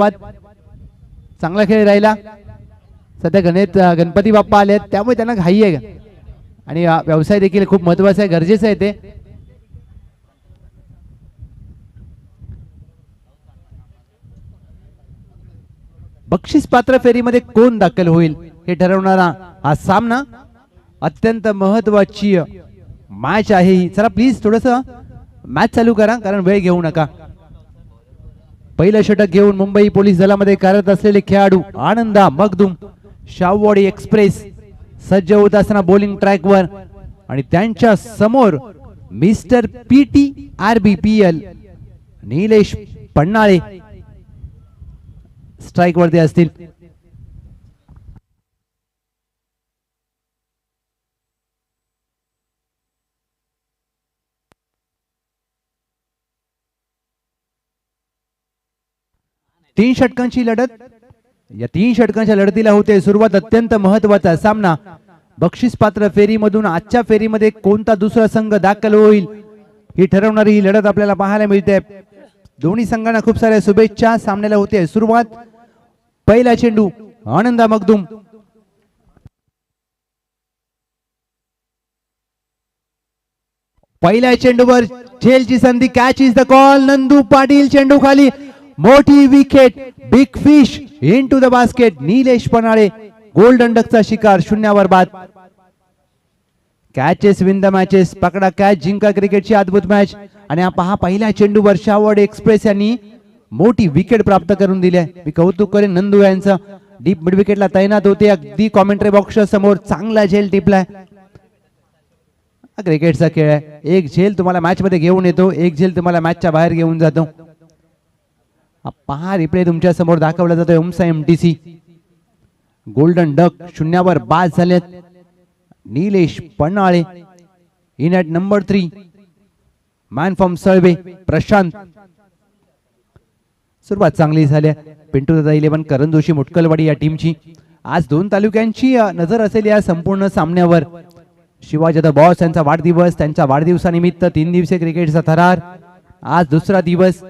धन्यवाद चांगला खेळ राहिला. सध्या गणेश गणपती बाप्पा आले आहेत. त्यामुळे त्यांना घाई आहे आणि व्यवसाय देखील खूप महत्त्वाचा आहे गरजेचं आहे ते. बक्षीस पात्र फेरीमध्ये कोण दाखल होईल हे ठरवणारा हा सामना अत्यंत महत्वाची मॅच आहे ही. चला प्लीज थोडस मॅच चालू करा कारण वेळ घेऊ नका. पहिलं षटक घेऊन मुंबई पोलीस दलामध्ये कार्यरत असलेले खेळाडू आनंदा मगदुम शाववाडी एक्सप्रेस सज्ज होत असताना बॉलिंग ट्रॅकवर आणि त्यांच्यासमोर mister P T R B P L Nilesh Pannale strike वरती असतील. तीन षटकांची लढत. या तीन षटकांच्या लढतीला होते सुरुवात अत्यंत महत्त्वाचा सामना. बक्षीस पात्र फेरीमधून आजच्या फेरीमध्ये कोणता दुसरा संघ दाखल होईल ही ठरवणारी ही लढत आपल्याला पाहायला मिळते. दोन्ही संघांना खूप साऱ्या शुभेच्छा. सामन्याला होते सुरुवात. पहिला चेंडू आनंदा मगदुम पहिल्या चेंडूवर झेलची संधी. Catch is the call Nandu Patil चेंडू खाली. मोठी wicket big fish into the basket Nilesh Panale gold अंडकचा शिकार शून्यावर बाद. कॅचेस विन द मॅचेस पकडा कॅच जिंका क्रिकेटची अद्भुत मॅच आणि पहा पहिल्या चेंडूवर शावड एक्सप्रेस यांनी मोठी विकेट प्राप्त करून दिली आहे. मी कौतुक करेन नंदू यांचं. डीप मिड विकेटला तैनात होते. अगदी कॉमेंट्री बॉक्स समोर चांगला झेल टिपलाय. क्रिकेटचा खेळ आहे. एक झेल तुम्हाला मॅच मध्ये घेऊन येतो. एक झेल तुम्हाला मॅचच्या बाहेर घेऊन जातो. पहा रिप्ले तुमच्यासमोर दाखवला जातोय. ओमसा M T C golden duck शून्यावर बाद झालेत. Nilesh Panhale. In at number three man form Salve Prashant. सुरुवात चांगली झाली. पिंटू दादा इलेव्हन करण जोशी मुटकलवाडी या टीमची आज दोन तालुक्यांची नजर असेल या संपूर्ण सामन्यावर. शिवाजी द बॉस यांचा वाढदिवस त्यांच्या वाढदिवसानिमित्त तीन दिवसीय क्रिकेटचा थरार. आज दुसरा दिवस.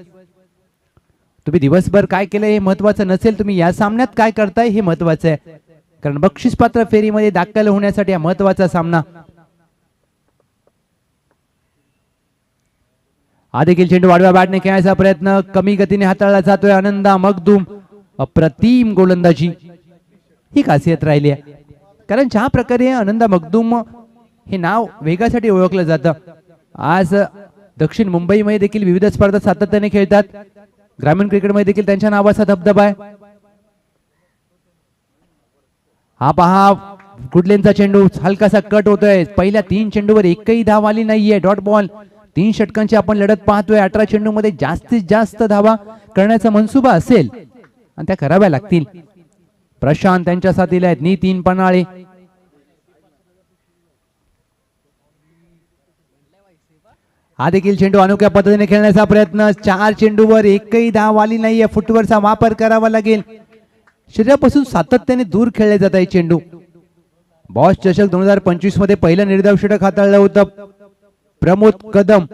तुम्ही दिवसभर काय केलं हे महत्वाचं नसेल तुम्ही या सामन्यात काय करताय हे महत्वाचं आहे. कारण बक्षीस पात्र फेरीमध्ये दाखल होण्यासाठी हा महत्त्वाचा सामना. हा देखील चेंडू वाढव्या बॅटने खेळायचा प्रयत्न कमी गतीने हाताळला जातोय आनंदा मगदूम अप्रतिम गोलंदाजी. ही खासियत राहिली आहे. कारण ज्या प्रकारे आनंदा मगदूम हे नाव वेगासाठी ओळखलं जातं. आज दक्षिण मुंबईमध्ये देखील विविध स्पर्धा सातत्याने खेळतात. ग्रामीण क्रिकेटमध्ये देखील त्यांच्या नावाचा धबधबा आहे. हा पहा गुडलेनचा चेंडू हलकासा कट होतोय. पहिल्या तीन चेंडूवर एकही धाव आली नाहीये. डॉट बॉल तीन षटकांची आपण लढत पाहतोय. अठरा चेंडू मध्ये जास्तीत जास्त धावा करण्याचा मनसुबा असेल. आणि त्या कराव्या लागतील. प्रशांत त्यांच्या साथीला आहेत नितीन पन्हाळे. हा देखील चेंडू अनोख्या पद्धतीने खेळण्याचा प्रयत्न. चार चेंडूवर एकही धाव आली नाहीये. फुटवरचा वापर करावा लागेल. शरीरापासून सातत्याने दूर खेळले जात आहे चेंडू. बॉस चषक दोन हजार पंचवीसमध्ये पहिलं निर्धाव षटक हाताळलं होतं. प्रमोद कदम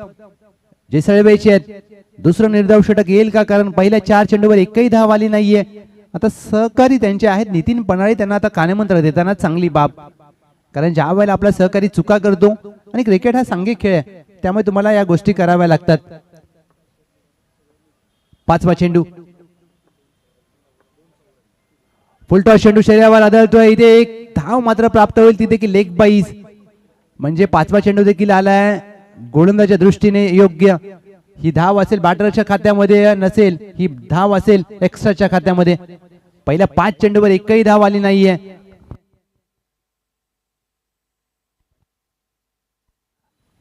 जे सळवेचे आहेत. दुसरं निर्धाव षटक येईल का? कारण पहिल्या चार चेंडूवर एकही धाव आली नाहीये. आता सहकारी त्यांचे आहेत. नितीन पणाळे त्यांना आता कानेमंत्र देताना चांगली बाब. कारण ज्या वेळेला आपला सहकारी चुका करतो आणि क्रिकेट हा सांघिक खेळ आहे त्यामुळे तुम्हाला या गोष्टी कराव्या लागतात. पाचवा चेंडू फुलटॉस चेंडू शरीरावर आदळतोय इथे एक धाव मात्र प्राप्त होईल. तिथे की लेग बाईज म्हणजे पाचवा चेंडू देखील आलाय. गोलंदाच्या दृष्टीने योग्य. ही धाव असेल बॅटरच्या खात्यामध्ये नसेल ही धाव असेल एक्स्ट्राच्या खात्यामध्ये. पहिल्या पाच चेंडूवर एकही धाव आली नाहीये.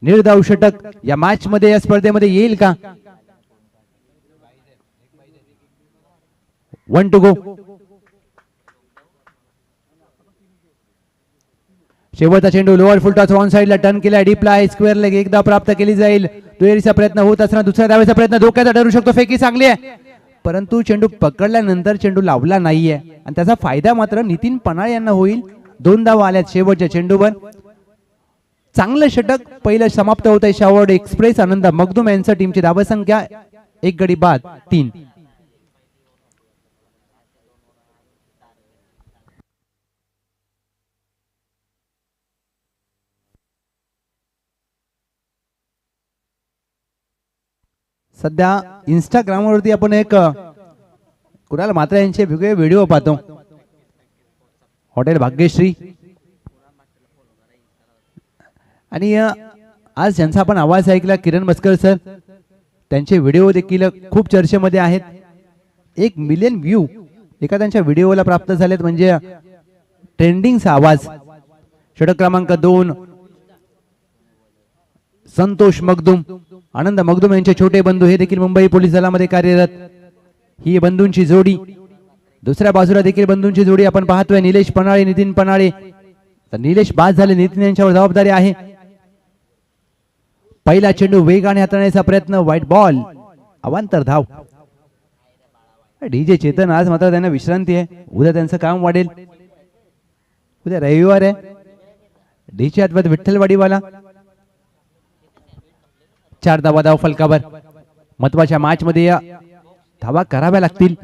निर्धाव षटक या मॅच मध्ये या स्पर्धेमध्ये येईल का? वन टू गो शेवटचा चेंडू लोअर फुलटॉस ऑन साईडला टर्न केला डीपला स्क्वेअर लेग एकदा प्राप्त केली जाईल. दुहेरीचा प्रयत्न होत असताना दुसऱ्या दावेचा प्रयत्न धोक्याचा ठरू शकतो. फेकी चांगली आहे. परंतु चेंडू पकडल्यानंतर चेंडू लावला नाहीये. आणि त्याचा फायदा मात्र नितीन पनाळ यांना होईल. दोन धाव आल्यात शेवटच्या चेंडूवर. चांगलं षटक पहिलं समाप्त होत आहे शावड एक्सप्रेस. आनंद मगदूम यांच्या टीमची धावसंख्या. एक गडी बाद तीन. सध्या इंस्टाग्रामवरती आपण एक कुणाल मात्र यांचे वेगळे व्हिडिओ पाहतो. हॉटेल भाग्यश्री. आणि आज ज्यांचा आपण आवाज ऐकला किरण मस्कर सर त्यांचे व्हिडिओ देखील खूप चर्चेमध्ये आहेत. एक मिलियन व्ह्यू एका त्यांच्या व्हिडिओला प्राप्त झालेत म्हणजे ट्रेंडिंगचा आवाज. षटक क्रमांक दोन संतोष मगदुम आनंद मगदुम यांचे छोटे बंधू हे देखील मुंबई पोलीस दलामध्ये कार्यरत. ही बंधूंची जोडी. दुसऱ्या बाजूला देखील बंधूंची जोडी आपण पाहतोय. निलेश पनाळे नितीन पनाळे. तर निलेश बाद झाले नितीन यांच्यावर जबाबदारी आहे. पहिला चेंडू वेगाने हाताळण्याचा प्रयत्न व्हाईट बॉल अवांतर धाव. डीजे चेतन आज मात्र त्यांना विश्रांती आहे. उद्या त्यांचं काम वाढेल. उद्या रविवार आहे. डीचे अद्वैत विठ्ठलवाडीवाला चार धावा धाव फलकावर. महत्त्वाच्या मॅच मध्ये या धावा कराव्या लागतील.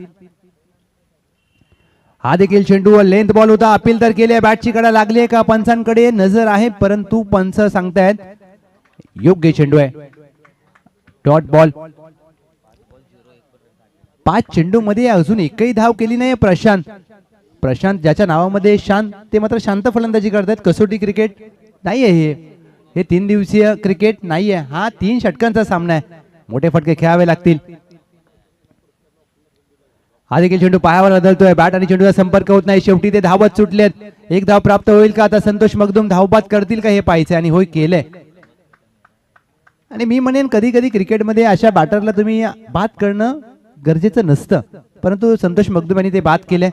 हा देखील चेंडू लेंथ बॉल होता. अपील तर केले बॅटची कडा लागली आहे का? पंचांकडे नजर आहे परंतु पंच सांगतायत योग्य चेंडू आहे. डॉट बॉल पाच चेंडू मध्ये अजून एकही धाव केली नाही प्रशांत. प्रशांत ज्याच्या नावामध्ये शांत ते मात्र शांत फलंदाजी करतात कसोटी क्रिकेट. नाही आहे हे. हे तीन दिवसीय क्रिकेट नाही आहे हा तीन षटकांचा सामना आहे. मोठे फटके खेळावे लागतील. हा देखील चेंडू पायावर बदलतोय. बॅट आणि चेंडूचा संपर्क होत नाही. शेवटी ते धावत सुटलेत. एक धाव प्राप्त होईल का? आता संतोष मगदुम धावबाद करतील का हे पाहिजे आणि होय केलंय. आणि मी म्हणेन कधी कधी क्रिकेटमध्ये अशा बॅटरला तुम्ही बाद करणं गरजेचं नसतं. परंतु संतोष मगदुम यांनी ते बाद केलंय.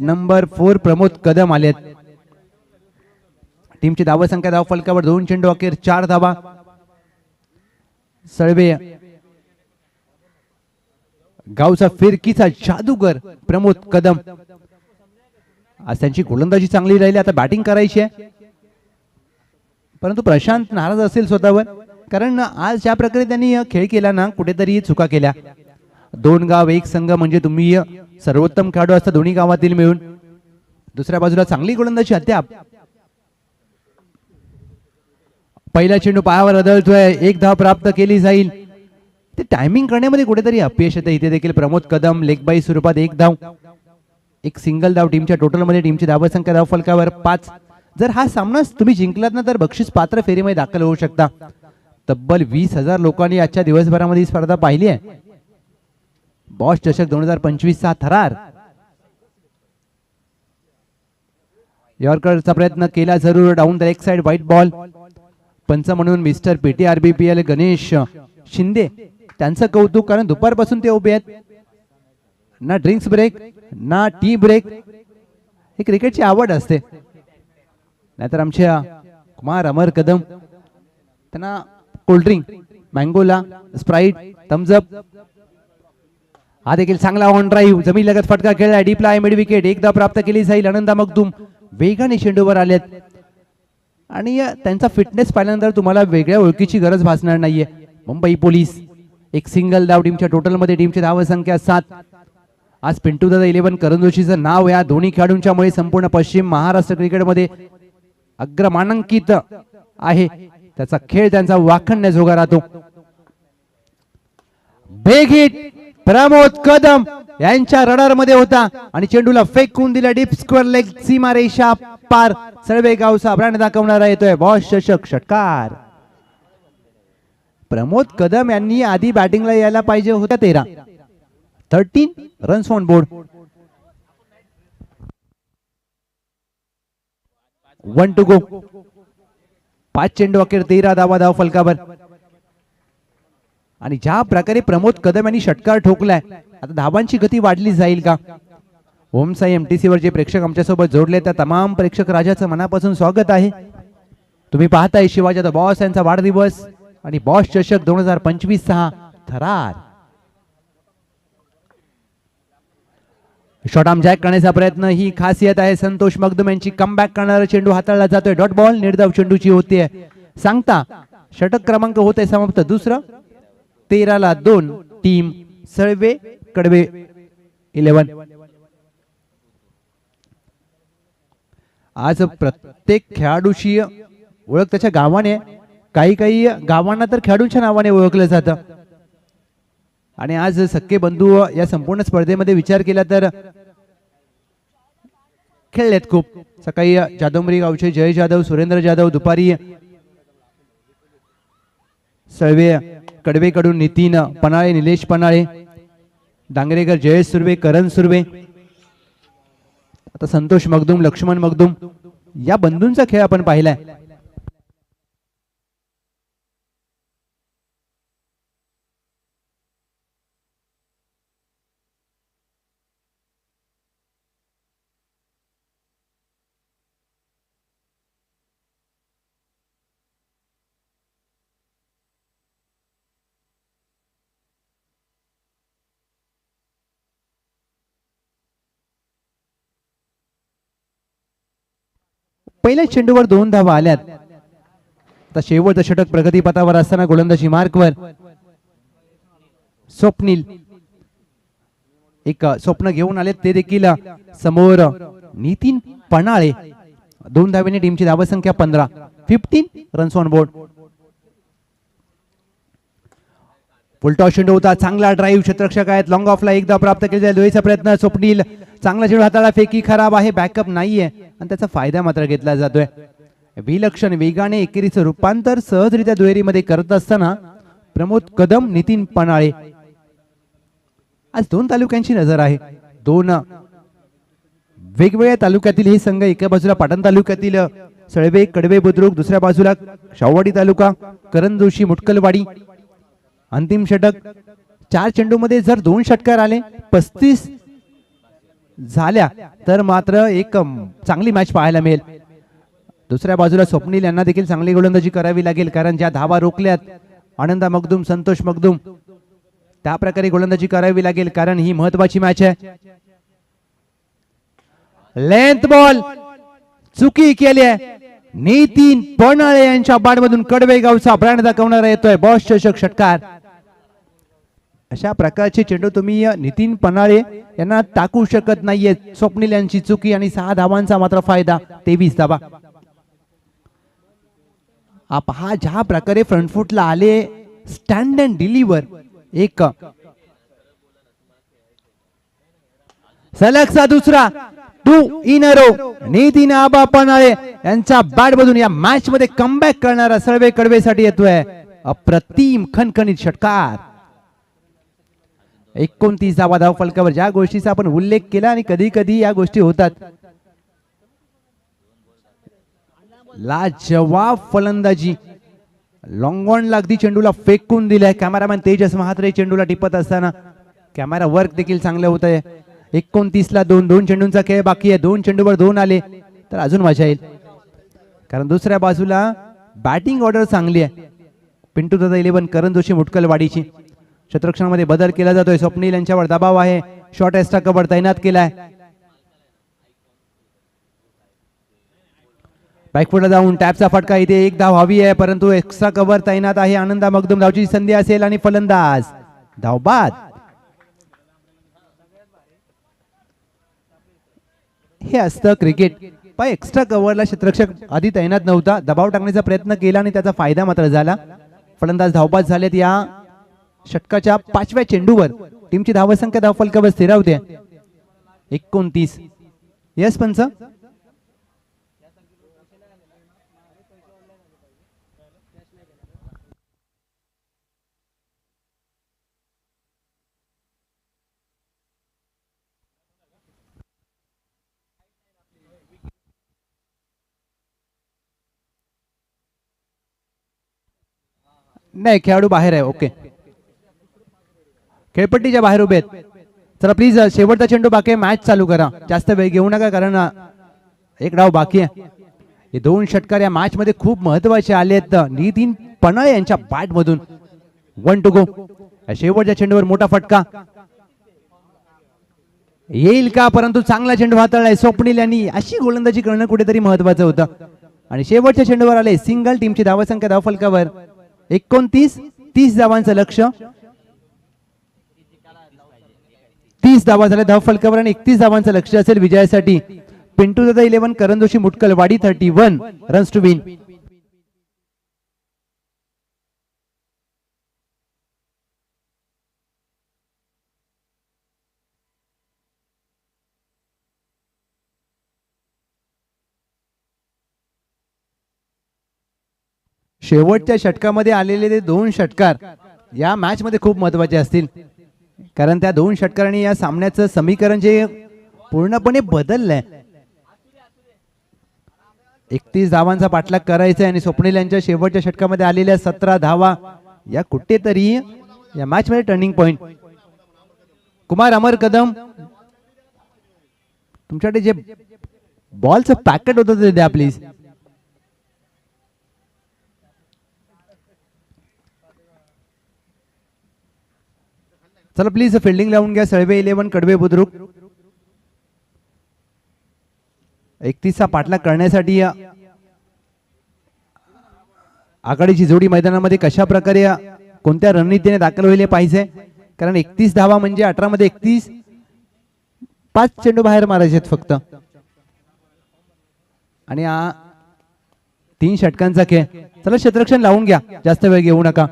नंबर फोर प्रमोद कदम आले टीमची धाव संख्या धाव फलकावर दोन चेंडू अखेर चार धावा. सळवे गावचा फिरकीचा जादूगर प्रमोद कदम. आज त्यांची गोलंदाजी चांगली राहिली आता बॅटिंग करायची आहे. परंतु प्रशांत नाराज असेल स्वतःवर. कारण आज ज्या प्रकारे त्यांनी खेळ केला ना कुठेतरी चुका केल्या. दोन गाव एक संघ म्हणजे तुम्ही सर्वोत्तम खेळाडू असता दोन्ही गावातील मिळून. दुसऱ्या बाजूला चांगली गोलंदाजी अद्याप. पहिला चेंडू पायावर आदळतोय. एक धाव प्राप्त केली जाईल. ते टायमिंग करण्यामध्ये कुठेतरी अपयश येतं. इथे देखील प्रमोद कदम लेगबाई स्वरूपात एक धाव. एक सिंगल धाव टीमच्या टोटलमध्ये टीमची धावसंख्या धाव फलकावर पाच. जर हा सामना तुम्ही जिंकलात ना तर बक्षीस पात्र फेरीमध्ये दाखल होऊ शकता. तब्बल वीस हजार लोकांनी आजच्या दिवसभरामध्ये ही स्पर्धा पाहिली आहे. बॉस चषक दोन हजार पंचवीस चा थरार. यॉर्करचा प्रयत्न केला जरूर डाऊन द एक साइड व्हाईट बॉल. पंच म्हणून mister PT RBPL Ganesh Shinde. त्यांचं कौतुक कारण दुपारपासून ते उभे आहेत. ना ड्रिंक्स ब्रेक ना टी ब्रेक. ही क्रिकेटची आवड असते. नाहीतर आमच्या कुमार अमर कदम त्यांना कोल्ड्रिंक मँगोला स्प्राईट थम्सअप हा देखील चांगला ऑन ड्राईव्ह जमीन लगत फटका खेळला डीपला आहे मिड विकेट एकदा प्राप्त केली जाईल. अनंदा मगदुम वेगाने चेंडूवर आलेत. आणि त्यांचा फिटनेस पाहिल्यानंतर तुम्हाला वेगळ्या ओळखीची गरज भासणार नाहीये. मुंबई पोलीस एक सिंगल धाव टीमच्या टोटलमध्ये टीमची धावसंख्या सात. आज पिंटू दादा इलेव्हन करंजोशीचं नाव या दोन्ही खेळाडूंच्यामुळे संपूर्ण पश्चिम महाराष्ट्र क्रिकेटमध्ये अग्रमानांकित आहे. त्याचा खेळ त्यांचा वाखणण्याजोगा राहतो. बेग प्रमोद कदम यांच्या रडारमध्ये होता आणि चेंडूला फेकून दिला. डीप स्क्वेअर लेग सीमा रेषा पार. सळवे गावचा ब्रँड दाखवणारा येतोय. बॉस चषक षटकार. प्रमोद कदम यांनी आधी बॅटिंगला यायला पाहिजे होत्या तेरा. Thirteen runs on board one to go पाच चेंडू अखेर तेरा धावा धाव फलकावर. आणि ज्या प्रकारे प्रमोद कदम यांनी षटकार ठोकलाय आता धावांची गती वाढली जाईल का? ओम साई एमटीसी वर जे प्रेक्षक आमच्यासोबत जोडले त्या तमाम प्रेक्षक राजाचं मनापासून स्वागत आहे. तुम्ही पाहताय शिवाजी द बॉस यांचा वाढदिवस आणि बॉस चषक दोन हजार पंचवीस सहा थरार. शॉर्ट आर्म जॅक करण्याचा प्रयत्न. ही खासियत आहे संतोष मगदुम यांची. कमबॅक करणारा चेंडू हाताळला जातोय. डॉट बॉल निर्धाव चेंडूची होतीये सांगता षटक क्रमांक होते समाप्त. दुसरं तेराला दोन टीम सळवे कडवे इलेव्हन. आज प्रत्येक खेळाडूची ओळख त्याच्या गावाने काही काही गावांना तर खेळाडूंच्या नावाने ओळखलं जातं. आणि आज सक्के बंधू या संपूर्ण स्पर्धेमध्ये विचार केला तर खेळलेत खूप. सकाळी जाधवमरी गावचे जय जाधव सुरेंद्र जाधव दुपारी सळवे कडवेकडून नितीन पनाळे निलेश पनाळे डांगरेकर जयेश सुर्वे करण सुर्वे आता संतोष मगदुम लक्ष्मण मगदुम या बंधूंचा खेळ आपण पाहिलाय. पहिल्या चेंडूवर दोन धावा आल्यात. आता शेवटचं षटक प्रगतीपथावर असताना गोलंदाजी मार्कवर स्वप्नील एक स्वप्न घेऊन आले ते देखील समोर नितीन पणाळे दोन धावेने टीमची धावसंख्या पंधरा. Fifteen runs on board full toss चेंडू होता. चांगला ड्राईव्ह क्षेत्रक्षक आहेत. लॉंग ऑफला एकदा प्राप्त केलेला दोहीचा प्रयत्न. स्वप्नील चांगला चेंडू हाताळा फेकी खराब आहे. बॅकअप नाहीये. आणि त्याचा फायदा मात्र घेतला जातोय. विलक्षण वेगाने एकेरीचं रूपांतर सहजरित्या दुहेरीमध्ये करत असताना प्रमोद कदम नितीन पणाळे आज दोन तालुक्यांची नजर आहे. दोन वेगवेगळ्या तालुक्यातील हे संघ एका बाजूला पाटण तालुक्यातील सळवे कडवे बुद्रुक दुसऱ्या बाजूला शाववाडी तालुका करण जोशी मुटकलवाडी. अंतिम षटक चार चेंडूमध्ये जर दोन षटकार आले पस्तीस झाल्या तर मात्र एक चांगली मॅच पाहायला मिळेल. दुसऱ्या बाजूला स्वप्नील यांना देखील चांगली गोलंदाजी करावी लागेल कारण ज्या धावा रोखल्यात आनंदा मगदूम संतोष मगदूम त्या प्रकारे गोलंदाजी करावी लागेल कारण ही महत्वाची मॅच आहे. लेंथ बॉल चुकी केली आहे. नितीन पणाळे यांच्या बाडमधून कडवे गावचा ब्रँड दाखवणारा येतोय बॉस चषक षटकार. अशा प्रकारचे चेंडू तुम्ही नितीन पनाळे यांना टाकू शकत नाहीये स्वप्नील यांची चुकी आणि सहा धावांचा मात्र फायदा. तेवीस धावा. आप हा ज्या प्रकारे फ्रंटफुटला आले स्टँड अँड डिलिव्हर एक. सलगचा दुसरा. Two in row Nitin Aba Panale यांचा बॅट बदून या मॅच मध्ये कमबॅक करणारा सळवे कडवेसाठी येतोय. अप्रतिम खणखणीत षटकार. एकोणतीसावा धाव फलकावर. ज्या गोष्टीचा आपण उल्लेख केला आणि कधी कधी या गोष्टी होतात. लाजवाब फलंदाजी. लॉंगॉन लागदी चेंडूला फेकून दिलाय. कॅमेरामॅन तेजस महात्रे चेंडूला टिपत असताना. कॅमेरा वर्क देखील चांगलं होत आहे एकोणतीस ला दोन दोन चेंडूंचा खेळ बाकी आहे. दोन चेंडूवर दोन आले तर अजून मजा येईल. कारण दुसऱ्या बाजूला बॅटिंग ऑर्डर चांगली आहे. पिंटू दादा इलेव्हन करण जोशी मुटकलवाडीची. क्षेत्ररक्षणामध्ये बदल केला जातोय. स्वप्नील यांच्यावर दबाव आहे. शॉर्ट एक्स्ट्रा कव्हर तैनात केलाय. बॅकफुटला जाऊन टॅपचा फटका इथे एक धाव हवी आहे परंतु एक्स्ट्रा कव्हर तैनात आहे. आनंदा मगदुम धावची संधी असेल आणि फलंदाज. धावबाद. हे असतं क्रिकेट. पण एक्स्ट्रा कव्हरला क्षेत्रक्षक आधी तैनात नव्हता. दबाव टाकण्याचा प्रयत्न केला आणि त्याचा फायदा मात्र झाला. फलंदाज धावबाद झालेत या षटकाच्या पाचव्या चेंडूवर टीमची धावसंख्या धाव फलकावर स्थिरावते एकोणतीस. यस पंच? नाही खेळाडू बाहेर आहे. ओके खेळपट्टीच्या बाहेर उभे आहेत. चला प्लीज शेवटचा चेंडू बाकी मॅच चालू करा. जास्त वेळ घेऊ नका कारण एक डाव बाकी आहे. हे दोन षटकार या मॅच मध्ये खूप महत्त्वाचे आले आहेत. नितीन पणळ यांच्या बॅट मधून. वन टू गो शेवटच्या चेंडूवर मोठा फटका. येईल का? परंतु चांगला चेंडू हाताळलाय. स्वप्नील यांनी अशी गोलंदाजी करणं कुठेतरी महत्वाचं होतं. आणि शेवटच्या चेंडूवर आले. सिंगल टीमची धावसंख्या धावफलकावर एकोणतीस तीस धावांचं लक्ष. तीस धावा झाल्या धाव फलकावर आणि एकतीस धावांचं लक्ष असेल विजयासाठी. पिंटू दादा eleven Karan Joshi Mutkalwadi thirty one runs to win शेवटच्या षटकामध्ये आलेले ते दोन षटकार या मॅच मध्ये खूप महत्त्वाचे असतील. कारण त्या दोन षटकारांनी या सामन्याचं समीकरण जे पूर्णपणे बदललंय. एकतीस धावांचा पाठलाग करायचा आणि स्वप्नील यांच्या शेवटच्या षटकामध्ये आलेल्या सतरा धावा या कुठेतरी या मॅच मध्ये टर्निंग पॉइंट कुमार अमर कदम तुमच्याकडे जे बॉलचं पॅकेट होतं ते द्या प्लीज चला प्लीज फिल्डिंग लावून घ्या. सळवे इलेव्हन कडवे बुद्रुक. एकतीसचा पाठलाग करण्यासाठी आघाडीची जोडी मैदानामध्ये कशा प्रकारे कोणत्या रणनीतीने दाखल होईल पाहिजे कारण एकतीस धावा म्हणजे अठरा मध्ये एकतीस. पाच चेंडू बाहेर मारायचे आहेत फक्त. आणि तीन षटकांचा खेळ. चला क्षेत्ररक्षण लावून घ्या. जास्त वेळ घेऊ नका.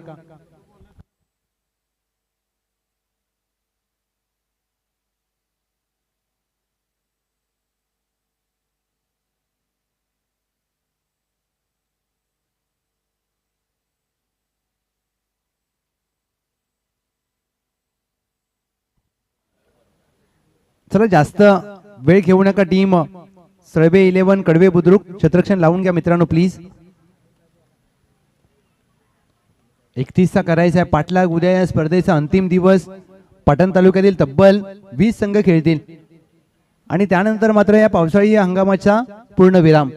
चला जास्त वेळ घेऊ नका टीम सळबे इलेव्हन कडवे बुद्रुक छत्रक्षण लावून घ्या मित्रांनो प्लीज एकतीसचा करायचा आहे पाठलाग उद्या या स्पर्धेचा अंतिम दिवस. पाटण तालुक्यातील तब्बल वीस संघ खेळतील. आणि त्यानंतर मात्र या पावसाळी हंगामाचा पूर्ण विराम.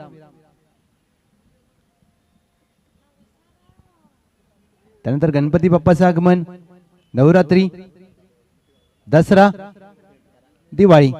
त्यानंतर गणपती बाप्पाचं आगमन नवरात्री दसरा दिवाळी.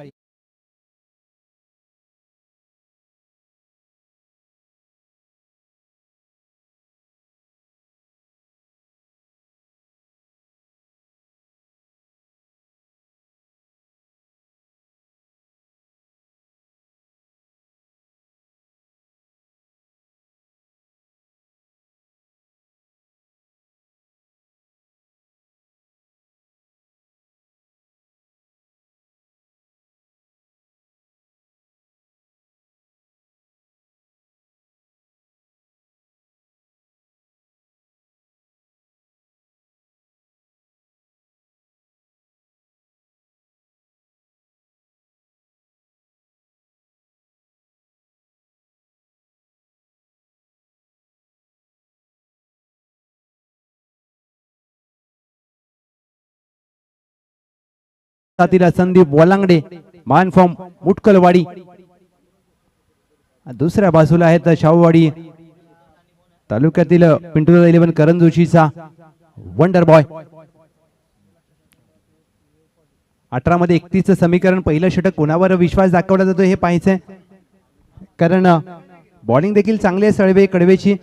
साथीला संदीप वलांगडे मान फॉर्म मुटकलवाडी. दुसऱ्या बाजूला आहेत शाहूवाडी तालुक्यातील पिंटू इलेव्हन करण जोशीचा वंडर बॉय. अठरा मध्ये एकतीसचं समीकरण पहिलं षटक कोणावर विश्वास दाखवला जातो हे पाहायचंय. कारण बॉलिंग देखील चांगली आहे सळवे कडवेची.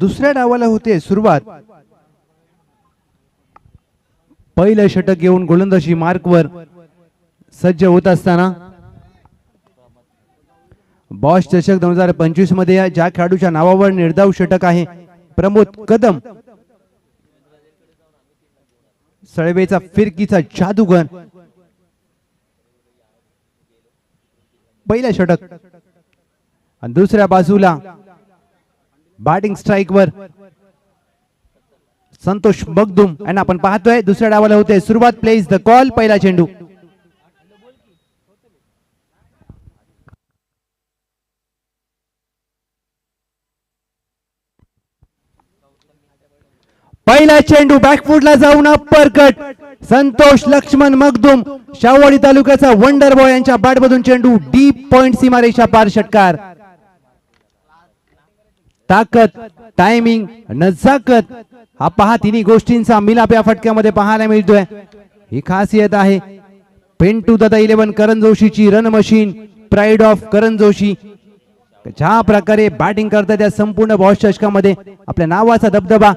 दुसऱ्या डावाला होते सुरुवात. पहिलं षटक घेऊन गोलंदाजी मार्कवर सज्ज होत असताना बॉस चषक दोन हजार पंचवीसमध्ये या ज्या खेळाडूच्या नावावर निर्धाव षटक आहे प्रमोद कदम. सळवेचा फिरकीचा जादूगर. पहिलं षटक. आणि दुसऱ्या बाजूला बॅटिंग स्ट्राईक वर. संतोष बगदुम आणि आपण पाहतोय. दुसऱ्या डावाला होते. सुरुवात प्लेस द कॉल पहिला चेंडू. पहिला चेंडू बॅकफुटला जाऊन अप्पर कट संतोष लक्ष्मण मगदुम. शाहवाडी तालुक्याचा वंडर बॉय यांच्या बॅटमधून चेंडू डीप पॉइंट सीमारेषा पार षटकार. ताकद टायमिंग नजाकत. हा पहा तिन्ही गोष्टींचा मिलाप या फटक्यामध्ये पाहायला मिळतोय. ही खासियत आहे. पेंटू Dada eleven Karan जोशीची run machine pride of Karan Joshi. ज्या प्रकारे बॅटिंग करतात त्या संपूर्ण बॉस चषकामध्ये आपल्या नावाचा दबदबा.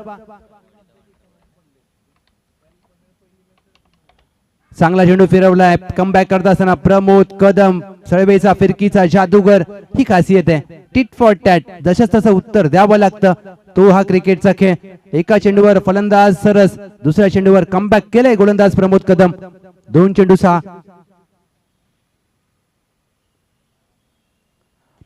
चांगला झेंडू फिरवलाय. कम बॅक करत असताना प्रमोद कदम. सळवेचा फिरकीचा जादूगर. ही खासियत आहे. टिट फॉर टॅट जशाच तसं उत्तर द्यावं लागतं. तो हा क्रिकेटचा खेळ. एका चेंडूवर फलंदाज सरस. दुसऱ्या चेंडूवर कमबॅक केलंय गोलंदाज प्रमोद कदम. दोन चेंडू सहा.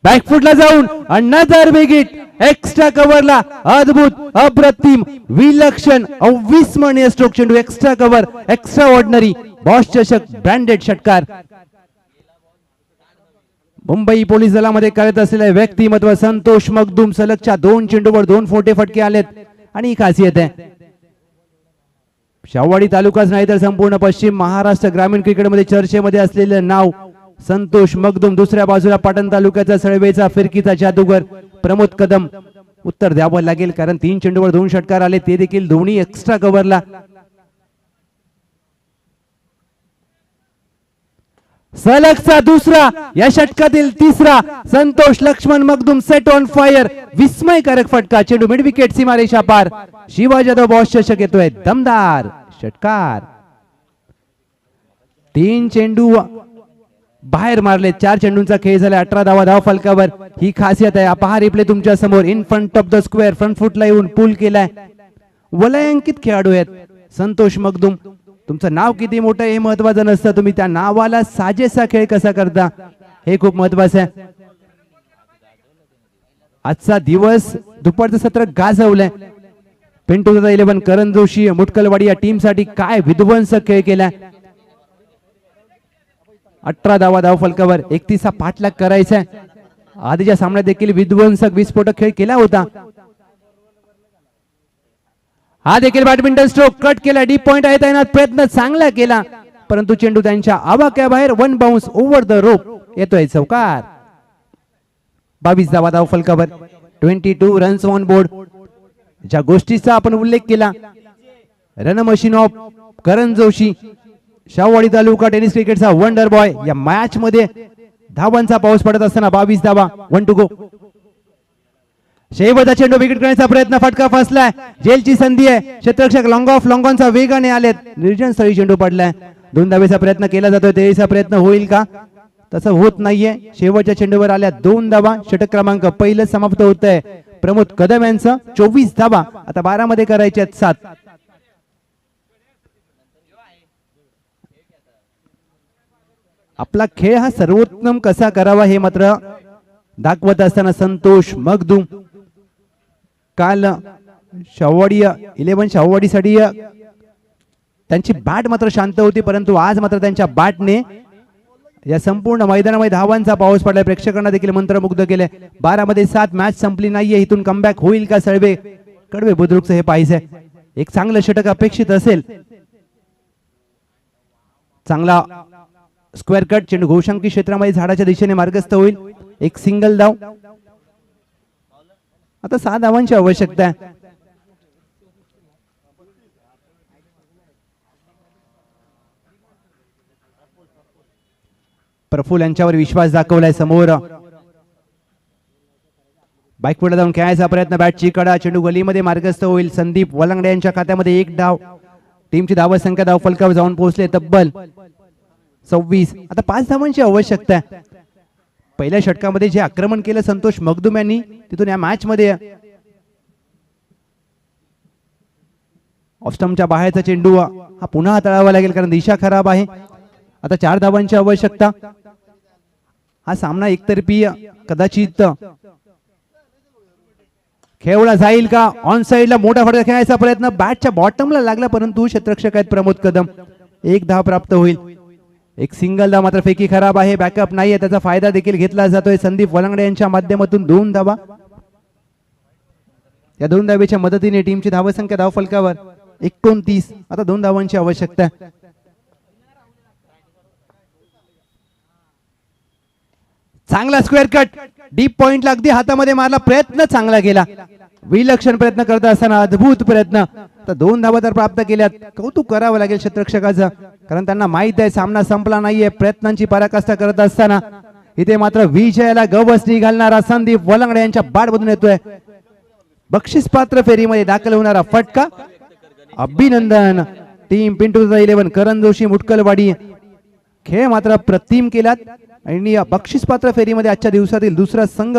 बॅकफुटला जाऊन अण्णादार बेगीट एक्स्ट्रा कव्हरला अद्भुत अप्रतिम विलक्षण अविस्मरणीय स्ट्रोक चेंडू. Extra cover extraordinary boss चषक ब्रँडेड षटकार. मुंबई पोलीस दलामध्ये करत असलेले व्यक्तिमत्व संतोष मगदूम सलगच्या दोन चेंडूवर दोन फोटे फटके आलेत आणि ही खासियत आहे. शाहवाडी तालुकाच नाही तर संपूर्ण पश्चिम महाराष्ट्र ग्रामीण क्रिकेटमध्ये चर्चेमध्ये असलेलं नाव संतोष मगदुम दुसऱ्या बाजूला पाटण तालुक्याचा सळवेचा फिरकीचा जादूगर प्रमोद कदम. उत्तर द्यावं लागेल कारण तीन चेंडूवर दोन षटकार आले ते देखील दोन्ही एक्स्ट्रा कव्हरला सलगचा दुसरा या षटकातील तिसरा Santosh Laxman Magdum set on fire विस्मयकारक फटका चेंडू मिड विकेट सीमारेषा पार. शिवा जाधव बॉस चषक येतोय दमदार षटकार. तीन चेंडू बाहेर मारले चार चेंडूंचा खेळ झाला अठरा धावा धाव फलकावर. ही खासियत आहे पहा रिप्ले तुमच्यासमोर in front of the square front फुटला येऊन पूल केलाय. वलयांकित खेळाडू आहेत संतोष मगदुम. तुमचं नाव किती मोठं हे महत्वाचं नसतं. तुम्ही त्या नावाला साजेसा खेळ कसा करता? हे खूप महत्वाचं आहे. आजचा दिवस दुपारचं सत्र गाजवलंय. पिंटू इलेव्हन करण जोशी मुटकलवाडी या टीमसाठी काय विध्वंसक खेळ केलाय? अठरा धावा धाव फलकावर एकतीसचा पाठलाग करायचा आहे. आधीच्या सामन्यात देखील विध्वंसक विस्फोटक खेळ केला होता. हा देखील बॅडमिंटन स्ट्रोक कट केला डी पॉइंट आहे तैनात प्रयत्न चांगला केला परंतु चेंडू त्यांच्या आवाक्याबाहेर one bounce over the rope येतोय चौकार. बावीस धावा धाव फलकावर twenty two runs on board ज्या गोष्टीचा आपण उल्लेख केला run machine of Karan Joshi Shahwadi taluka tennis क्रिकेटचा वंडर बॉय या मॅच मध्ये धावांचा पाऊस पडत असताना बावीस धावा वन टू गो शेवटचा चेंडू विकेट करण्याचा प्रयत्न फटका फसलाय. जेलची संधी आहे. क्षेत्ररक्षक लॉंग ऑफ लॉंगॉनचा वेगाने आलेत. निर्जन स्थळी चेंडू पडलाय. दोन धावेचा प्रयत्न केला जातोय. तेचा प्रयत्न होईल का? तसं होत नाहीये. शेवटच्या चेंडूवर आल्या दोन धावा षटक क्रमांक पहिलं समाप्त होत आहे प्रमोद कदम यांचं चोवीस धावा आता बारा मध्ये करायचे आहेत सात. आपला खेळ हा सर्वोत्तम कसा करावा हे मात्र दाखवत असताना संतोष मगदूम. काल शाहवाडी इलेव्हन शाहवाडीसाठी त्यांची बॅट मात्र शांत होती परंतु आज मात्र त्यांच्या बॅटने या संपूर्ण मैदानामध्ये धावांचा पाऊस पडलाय. प्रेक्षकांना देखील मंत्रमुग्ध केले बारा मध्ये सात मॅच संपली नाहीये. इथून कमबॅक होईल का सळवे? कडवे बुद्रुकचं हे पाहिजे एक चांगलं षटक अपेक्षित असेल. चांगला स्क्वेअर कट चेंडू घोषांकी क्षेत्रामध्ये झाडाच्या दिशेने मार्गस्थ होईल. एक सिंगल धाव आता सहा धावांची आवश्यकता आहे. प्रफुल यांच्यावर विश्वास दाखवलाय समोर. बाईक पुढे जाऊन खेळायचा प्रयत्न बॅटची कडा चेंडू गलीमध्ये मार्गस्थ होईल. संदीप वलंगडे यांच्या खात्यामध्ये एक डाव. टीमची धाव संख्या धाव फलकावर जाऊन पोहोचले तब्बल सव्वीस. आता पाच धावांची आवश्यकता आहे. पहिल्या षटकामध्ये जे आक्रमण केलं संतोष मगदुम यांनी तिथून या मॅच मध्ये ऑस्टमच्या बाहेरचा चेंडू हा पुन्हा हाताळावा लागेल कारण दिशा खराब आहे. आता चार धावांची आवश्यकता. हा सामना एकतर्फी कदाचित खेळवला जाईल का? ऑन साइडला मोठा फटका खेळायचा प्रयत्न. बॅटच्या बॉटमला लागला परंतु क्षेत्रक्षक आहेत प्रमोद कदम. एक धाव प्राप्त होईल. एक सिंगल धाव मात्र फेकी खराब आहे. बॅकअप नाहीये. त्याचा फायदा देखील घेतला जातोय. संदीप वलंगडे यांच्या माध्यमातून दोन धावा. या दोन धावेच्या मदतीने टीमची धावसंख्या धाव फलकावर एकोणतीस. आता दोन धावांची आवश्यकता चांगला स्क्वेअर कट डीप पॉइंटला अगदी हातामध्ये मारला. प्रयत्न चांगला केला. विलक्षण प्रयत्न करत असताना अद्भुत प्रयत्न. तर दोन धावा तर प्राप्त केल्यात. कौतुक करावं लागेल क्षेत्रक्षकाचं कारण त्यांना माहीत आहे सामना संपला नाहीये. प्रयत्नांची पराकाष्ठा करत असताना इथे मात्र विजयाला गवसणी घालणारा संदीप वलंगडे यांच्या बाटमधून येतोय. बक्षीस पात्र फेरीमध्ये दाखल होणारा फटका. अभिनंदन. Team Pintu eleven Karan Joshi Mutkalwadi. खेळ मात्र प्रतिम केलात. आणि बक्षीस पात्र फेरीमध्ये आजच्या दिवसातील दुसरा संघ